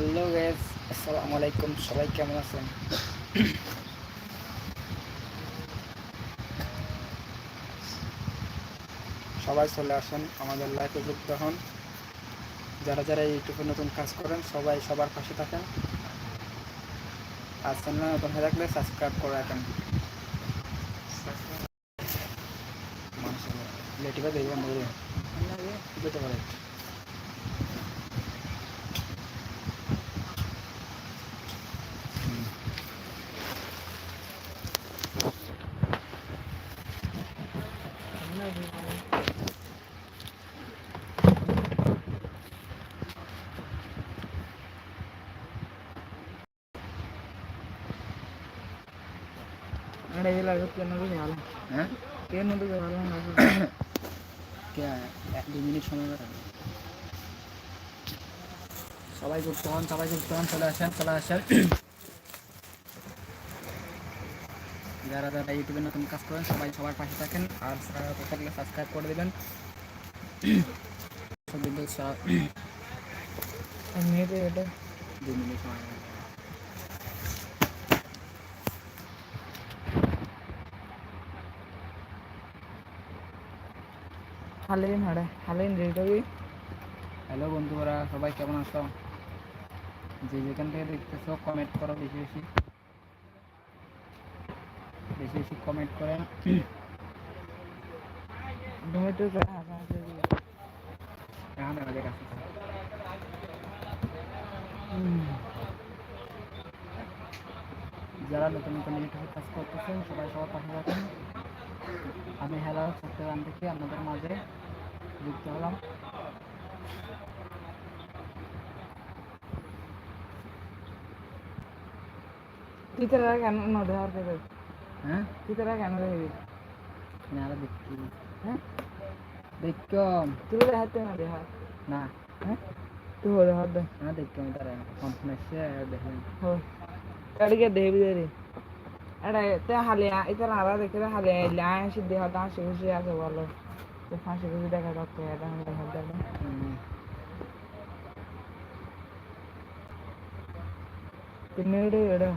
Hello gas আসসালামু আলাইকুম সবাই কেমন আছেন? সবাই চলে আসেন আমাদের লাইফে যুক্ত হন। যারা যারা ইউটিউবে নতুন কাজ করেন সবাই সবার পাশে থাকেন। আর চ্যানেল নতুন হয়ে থাকলে সাবস্ক্রাইব করে রাখেন। লেটিভা দেখবেন যেতে পারে হ্যাঁ কে এক দু মিনিট সময় সবাই যুক্ত হন সবাই যুক্ত হন চলে আসেন চলে আসেন যারা যারা ইউটিউবে নতুন কাজ করেন সবাই সবার পাশে থাকেন আর থাকলে সাবস্ক্রাইব করে দেবেন। দু মিনিট হালিন হাড়ে হালিন রেডি হ্যালো বন্ধুরা সবাই কেমন আছো? যে যেখান থেকে দেখতেছো কমেন্ট করো বেশি বেশি। বেশি বেশি কমেন্ট করেন ডোমেটো এখন আমাদের কাছে। যারা নতুন নতুন ইউটিউবে কাজ করতেছেন সবাই সবার পাশে থাকেন। আমি হেলা চট্টগ্রাম থেকে আপনাদের মাঝে যুক্ত হলাম। টিচাররা কেন না দেওয়ার পেবে হ্যাঁ? টিচাররা কেন দেবে? না দেখি হ্যাঁ? দেখো তুই দেখাতে না দেখা না। হ্যাঁ? তুই হলে হবে না দেখো তারা কম্পিটিশন দেখেন হ্যাঁ। এদিকে দেবি দেরি এটা তে হালিয়া এটা আবার দেখে হালিয়া ইলা সিদ্ধি হতা খুশি আছে বলো। তো হাসি খুশি দেখা যাচ্ছে এটা আমি দেখা যাবে হুম। പിന്നീട് എടാ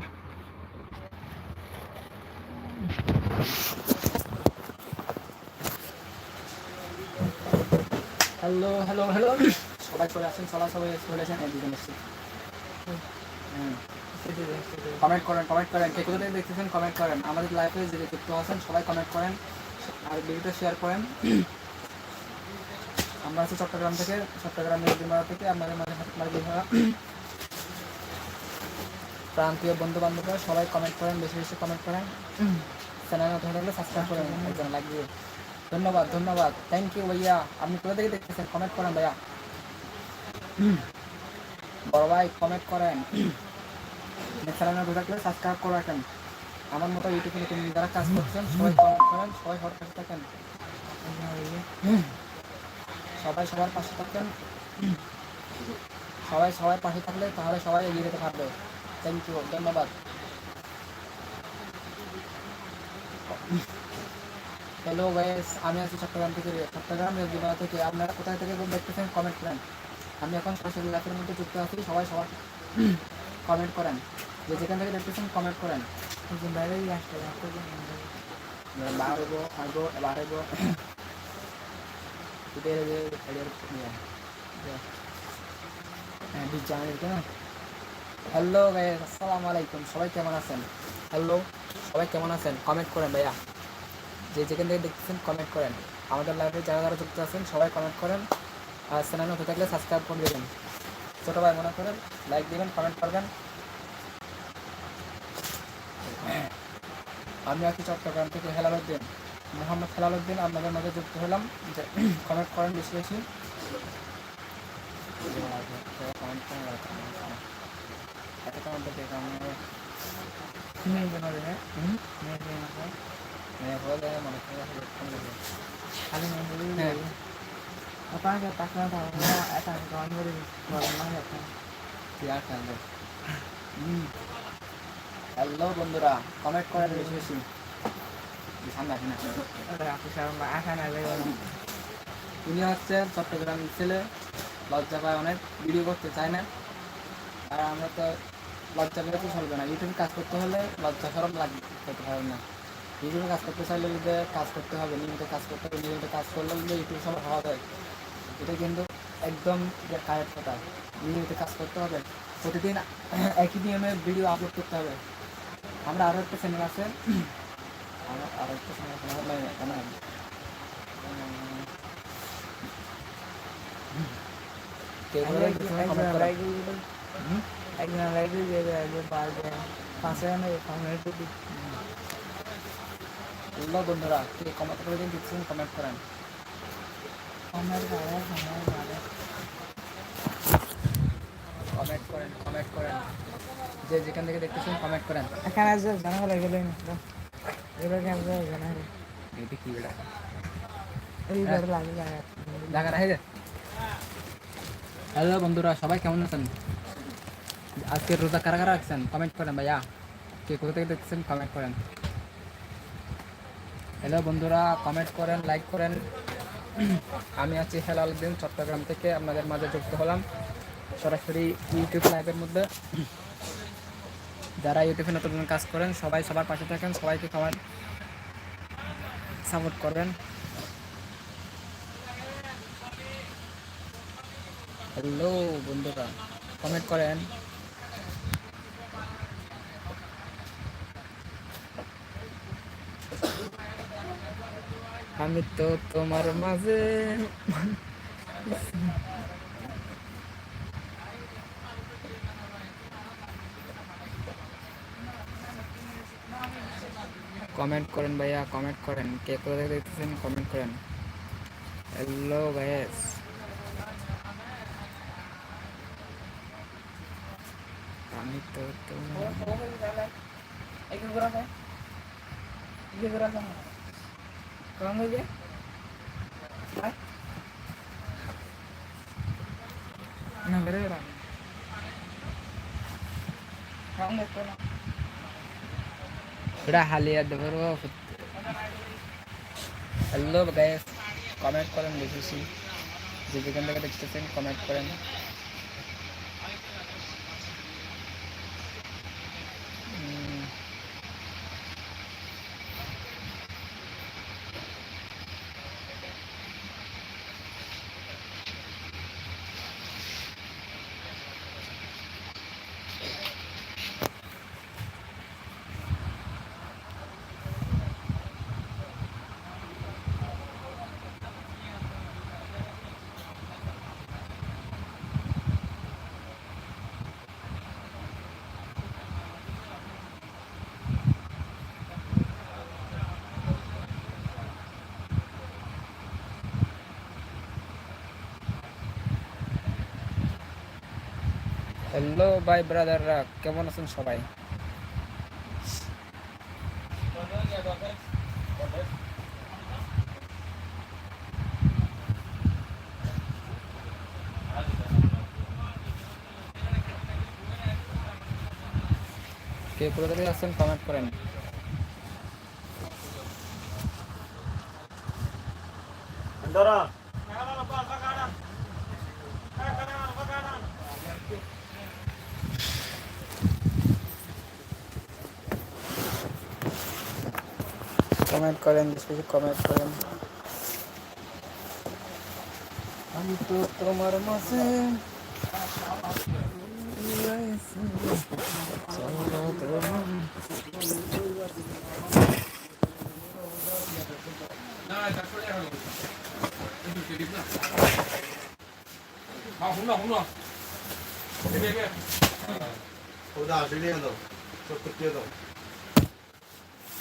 হ্যালো হ্যালো হ্যালো সবাই চলে আসেন সবাই সবাই চলে আসেন একদিন এসছে কমেন্ট করেন কমেন্ট করেন কে কোথা থেকে দেখতেছেন কমেন্ট করেন আমাদের লাইফে যে যুক্ত আছেন সবাই কমেন্ট করেন আর ভিডিওটা শেয়ার করেন আমরা আছি চট্টগ্রাম থেকে চট্টগ্রামের নদীমারা থেকে আপনাদের মাঝে মাঝে প্রান্তীয় বন্ধু বান্ধবরা সবাই কমেন্ট করেন, বেশি বেশি কমেন্ট করেন। চ্যানেল নতুন হলে সাবস্ক্রাইব করেন একজন দিয়ে ধন্যবাদ ধন্যবাদ। থ্যাংক ইউ ভাইয়া। আপনি কোথা থেকে দেখতেছেন? কমেন্ট করেন, ভাইয়া। বড় ভাই কমেন্ট করেন। চ্যানেল নতুন থাকলে সাবস্ক্রাইব করে রাখেন। আমার মতো ইউটিউবে নতুন যারা কাজ করছেন, সবাই কমেন্ট করেন, সবাই পাশে থাকেন। সবাই সবার পাশে থাকেন সবাই সবার পাশে থাকলে তাহলে সবাই এগিয়ে যেতে পারবে। থ্যাংক ইউ ধন্যবাদ। হ্যালো গাইস আমি আছি চট্টগ্রাম থেকে চট্টগ্রাম রেলবিনা থেকে। আপনারা কোথায় থেকে দেখতেছেন কমেন্ট করেন। আমি এখন সরাসরি লাইফের মধ্যে যুক্ত আছি সবাই সবার কমেন্ট করেন। যে যেখান থেকে দেখতেছেন কমেন্ট করেন। বাইরে আসতে হব আসব এবার কেন হ্যালো গাইস আসসালামু আলাইকুম সবাই কেমন আছেন? হ্যালো সবাই কেমন আছেন? কমেন্ট করেন, ভাইয়া। যে যেখান থেকে দেখতেছেন কমেন্ট করেন। আমাদের লাইভে যারা যারা যুক্ত আছেন, সবাই কমেন্ট করেন। আর চ্যানেল নতুন থাকলে সাবস্ক্রাইব করে দেবেন। ছোটো ভাই, মনে করেন লাইক দিবেন কমেন্ট করবেন। আমি আছি চট্টগ্রাম থেকে হেলালুদ্দিন মোহাম্মদ হেলালুদ্দিন আপনাদের মাঝে যুক্ত হলাম। যে কমেন্ট করেন বেশি বেশি। হ্যাঁ। আপনাকে টাকা দাও এটা গান করে বলা না হ্যালো বন্ধুরা কমেন্ট করেন বেশি বেশি উনি হচ্ছে চট্টগ্রামের ছেলে, লজ্জা পায় অনেক ভিডিও করতে চায় না। আর আমরা তো লজ্জা পেলে তো চলবে না। ইউটিউবে কাজ করতে হলে লজ্জা সরম লাগবে করতে হবে না। ইউটিউবে কাজ করতে চাইলে কাজ করতে হবে, নিয়মিত কাজ করতে হবে, নিয়মিত কাজ করলে ইউটিউব সবার হওয়া যায়। এটা কিন্তু একদম কারেক্ট কথা। নিয়মিত কাজ করতে হবে, প্রতিদিন একই নিয়মে ভিডিও আপলোড করতে হবে। আমরা আরও একটা চ্যানেল আছে না, বন্ধুরা কে কমেন্ট করে দিন কমেন্ট করেন কমেন্ট করে কমেন্ট করেন। কমেন্ট করেন যে যেখান থেকে দেখতেছেন কমেন্ট করেন। এখানে জানা হলে গেলে এবার কেন যাবে জানা হলে এটি কি বেড়া? এইবার লাগে জায়গা জায়গা রাখে যে। হ্যালো বন্ধুরা সবাই কেমন আছেন? আজকে রোজা কারা কারা রাখছেন? কমেন্ট করেন ভাইয়া। কে কোথা থেকে দেখছেন? কমেন্ট করেন। হ্যালো বন্ধুরা কমেন্ট করেন লাইক করেন। আমি আছি হেলাল উদ্দিন চট্টগ্রাম থেকে। আপনাদের মাঝে যুক্ত হলাম সরাসরি ইউটিউব লাইভের মধ্যে। যারা ইউটিউবে নতুন নতুন কাজ করেন সবাই সবার পাশে থাকেন সবাইকে কমেন্ট সাপোর্ট করবেন। হ্যালো বন্ধুরা কমেন্ট করেন। আমি তো তোমার মাঝে কমেন্ট করেন ভাইয়া কমেন্ট করেন। কে কোথায় দেখতেছেন কমেন্ট করেন। হ্যালো ভাইয়াস আমি তো না দেখো না। थोड़ा हालिया দেবো হ্যালো গাইস কমেন্ট করেন দেখেছি যে যেখান থেকে দেখতেছেন কমেন্ট করেন হ্যালো ভাই ব্রাদাররা কেমন আছেন সবাই? কে থেকে আছেন কমেন্ট করেন। ধরো। কমেন্ট করেন বেশি বেশি কমেন্ট করেন আমি তো তোমার মাঝে ওটা আসে নিয়ে দাও সব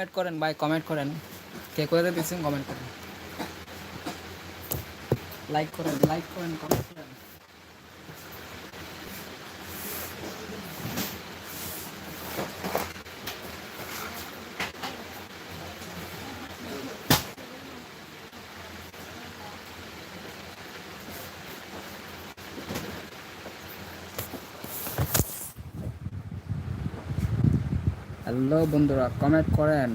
কমেন্ট করেন, ভাই কমেন্ট করেন। কে করে দিচ্ছেন কমেন্ট করেন। লাইক করেন লাইক করেন কমেন্ট হ্যালো বন্ধুরা কমেন্ট করেন।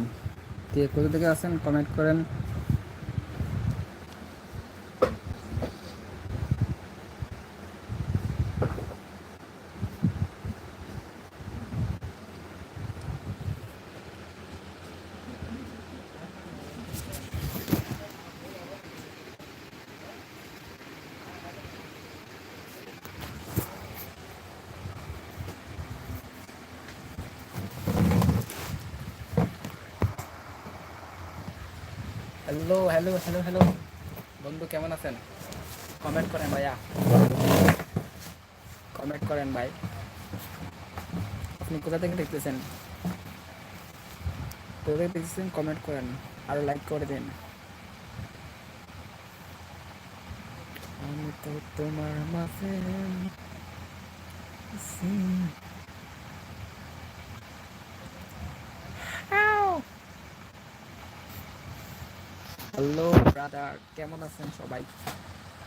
কে কোথা থেকে আসেন কমেন্ট করেন। হ্যালো হ্যালো হ্যালো হ্যালো বন্ধু, কেমন আছেন? কমেন্ট করেন ভাইয়া। কমেন্ট করেন ভাই। আপনি কোথা থেকে দেখতেছেন? কোথা থেকে দেখতেছেন? কমেন্ট করেন। আর লাইক করে দিন। আমি তো তোমার মাঝে আছি। হ্যালো ব্রাদার কেমন আছেন সবাই?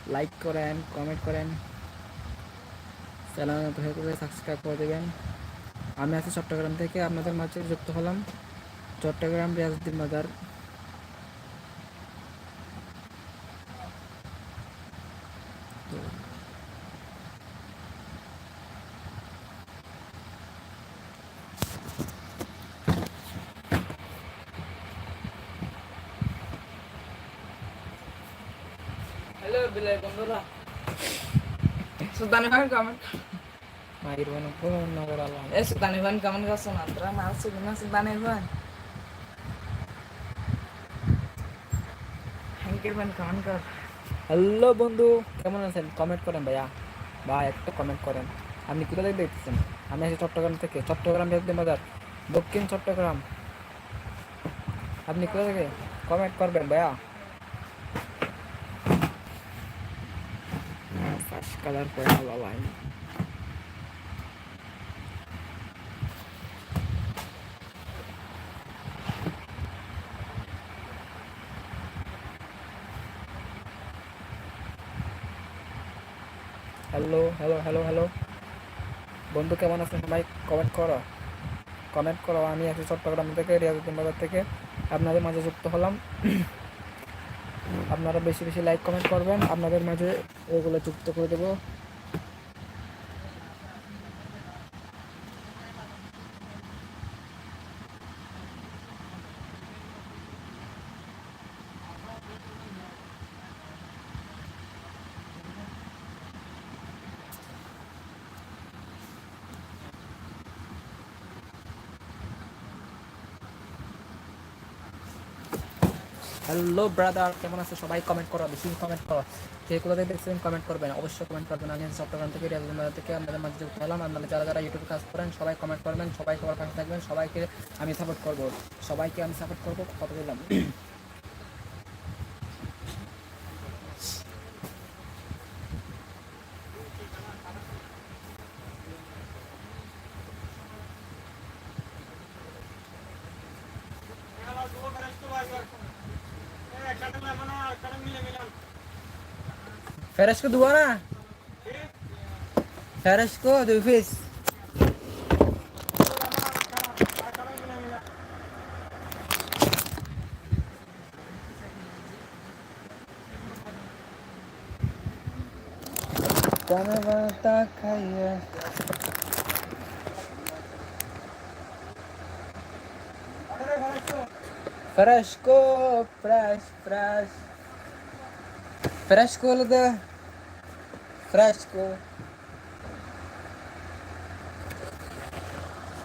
লাইক করেন কমেন্ট করেন। চ্যানেল ভালো করে সাবস্ক্রাইব করে দেবেন। আমি আছি চট্টগ্রাম থেকে, আপনাদের মাঝে যুক্ত হলাম। চট্টগ্রাম রিয়াজুদ্দিন বাজার। হ্যালো বন্ধু কেমন আছেন? কমেন্ট করেন ভাইয়া। ভাই একটা কমেন্ট করেন। আপনি কোথা থেকে দেখতেছেন? আমি আছি চট্টগ্রাম থেকে। চট্টগ্রাম বাজার দক্ষিণ চট্টগ্রাম। আপনি কোথা থেকে? কমেন্ট করবেন ভাইয়া। কালার করে আল্লাহ ভাই হ্যালো হ্যালো হ্যালো হ্যালো বন্ধু, কেমন আছেন সবাই? কমেন্ট করো। কমেন্ট করো, আমি আছি চট্টগ্রাম থেকে, রিয়াজুদ্দিন বাজার থেকে। আপনাদের মাঝে যুক্ত হলাম। আপনারা বেশি বেশি লাইক কমেন্ট করবেন। আপনাদের মাঝে এগুলো যুক্ত করে দেবো। হ্যালো ব্রাদার কেমন আছে? সবাই কমেন্ট করো, বেশি কমেন্ট করো। যে কোথা থেকে দেখছেন কমেন্ট করবেন। অবশ্যই কমেন্ট করবেন। আমি চট্টগ্রাম থেকে রিয়াজুদ্দিন থেকে। আপনাদের মাঝে যুক্ত হলাম। আপনারা যারা যারা ইউটিউবে কাজ করেন, সবাই কমেন্ট করবেন। সবাই সবার পাশে থাকবেন। সবাইকে আমি সাপোর্ট করব। সবাইকে আমি সাপোর্ট করব। কথা বললাম। Feras ko duwa na. Feras ko, Dufis. Canavata caia. Frasco, fras, fras. Frasco da. Хрестку.